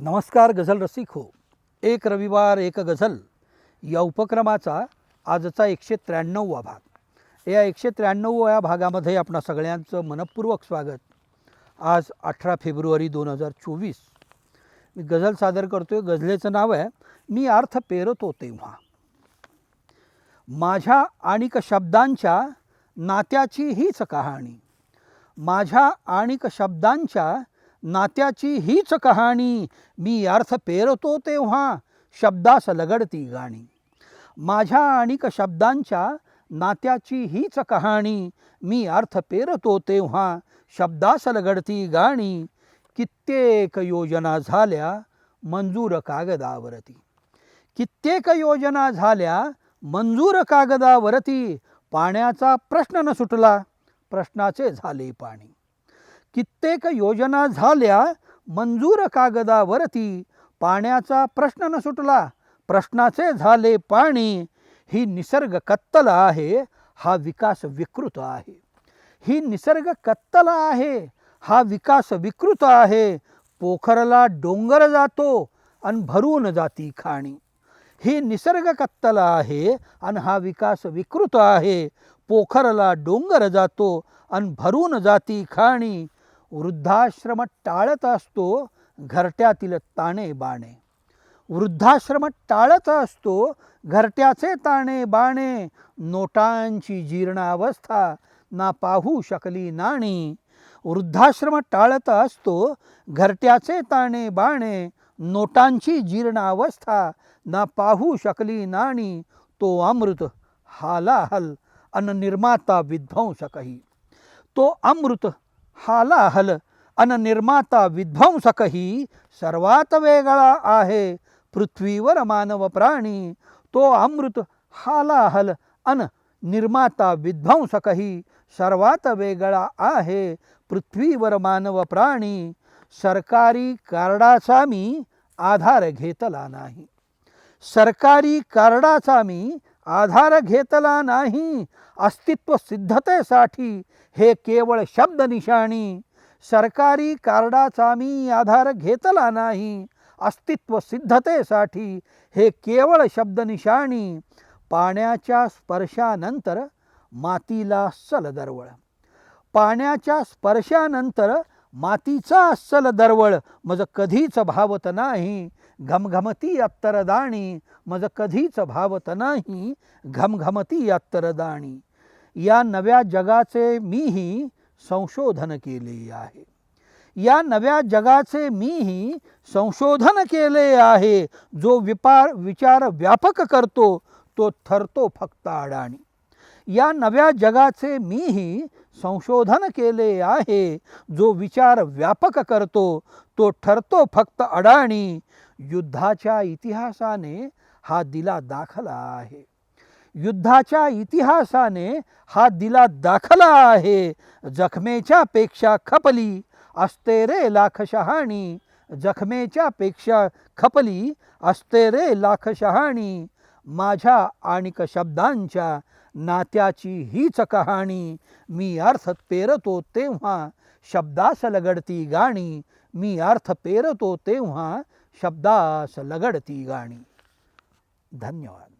नमस्कार गझल रसिक हो. एक रविवार एक गझल. या उपक्रमाचा आजचा एकशे त्र्याण्णववा भाग. या एकशे त्र्याण्णवव्या भागामध्ये आपणा सगळ्यांचं मनपूर्वक स्वागत. आज अठरा फेब्रुवारी दोन हजार चोवीस. मी गझल सादर करतो आहे गझलेचं नाव आहे मी अर्थ पेरतो तेव्हा. माझ्या आणिक शब्दांच्या नात्याची हीच कहाणी. माझ्या आणिक शब्दांच्या नात्याची हीच कहाणी. मी अर्थ पेरतो तेव्हा शब्दास लगडती गाणी. माझ्या आणिक शब्दांच्या नात्याची हीच कहाणी. मी अर्थ पेरतो तेव्हा शब्दास लगडती गाणी. कित्येक योजना झाल्या मंजूर कागदावरती. कित्येक योजना झाल्या मंजूर कागदावरती. पाण्याचा प्रश्न न सुटला. प्रश्नाचे झाले पाणी. कित्येक योजना झाल्या मंजूर कागदावरती पाण्याचा प्रश्न न सुटला प्रश्नाचे झाले पाणी ही निसर्ग कत्तल आहे हा विकास विकृत आहे. ही निसर्ग कत्तल आहे हा विकास विकृत आहे. पोखरला डोंगर जातो आणि भरून जाती खाणी. ही निसर्ग कत्तल आहे आणि हा विकास विकृत आहे. पोखरला डोंगर जातो आणि भरून जाती खाणी. वृद्धाश्रम टाळत असतो घरट्यातील ताणे बाणे. वृद्धाश्रम टाळत असतो घरट्याचे ताणे बाणे. नोटांची जीर्णावस्था ना पाहू शकली नाणी. वृद्धाश्रम टाळत असतो घरट्याचे ताणे बाणे. नोटांची जीर्णावस्था ना पाहू शकली नाणी. तो अमृत हालाहल अन निर्माता विध्वंसकही. तो अमृत हालाहल अन निर्माता विध्वंसकही सर्वात वेगळा आहे पृथ्वीवर मानव प्राणी तो अमृत हालाहल अन निर्माता विध्वंसकही सर्वात वेगळा आहे पृथ्वीवर मानव प्राणी सरकारी कार्डाचा मी आधार घेतला नाही सरकारी कार्डाचा मी आधार घेतला नाही. अस्तित्व सिद्धतेसाठी हे केवळ शब्द निशाणी. सरकारी कार्डाचा मी आधार घेतला नाही. अस्तित्व सिद्धतेसाठी हे केवळ शब्द निशाणी. पाण्याच्या स्पर्शानंतर मातीला सलदरवळ. दरवळ पाण्याच्या स्पर्शानंतर मातीचा अस्सल दरवळ मज कधीच भावत नाही. घमघमती अत्तरदाणी मज कधीच भावत नाही. घमघमती अत्तरदाणी. या नव्या जगाचे मीही संशोधन केले आहे. या नव्या जगाचे मीही संशोधन केले आहे. जो विपार विचार व्यापक करतो तो ठरतो फक्त अडाणी. या नव्या जगाचे मीही संशोधन केले आहे. जो विचार व्यापक करतो तो ठरतो फक्त अडाणी. युद्धाच्या इतिहासाने हा दिला दाखला आहे. युद्धाच्या इतिहासाने हा दिला दाखला आहे. जखमेच्या पेक्षा खपली असते रे लाख शहाणी. जखमेच्या पेक्षा खपली असते रे लाख शहाणी. माझ्या आणिक शब्दांच्या नात्याची हीच कहाणी. मी अर्थ पेरतो तेव्हा शब्दास लगडती गाणी. मी अर्थ पेरतो तेव्हा शब्दास लगडती गाणी. धन्यवाद.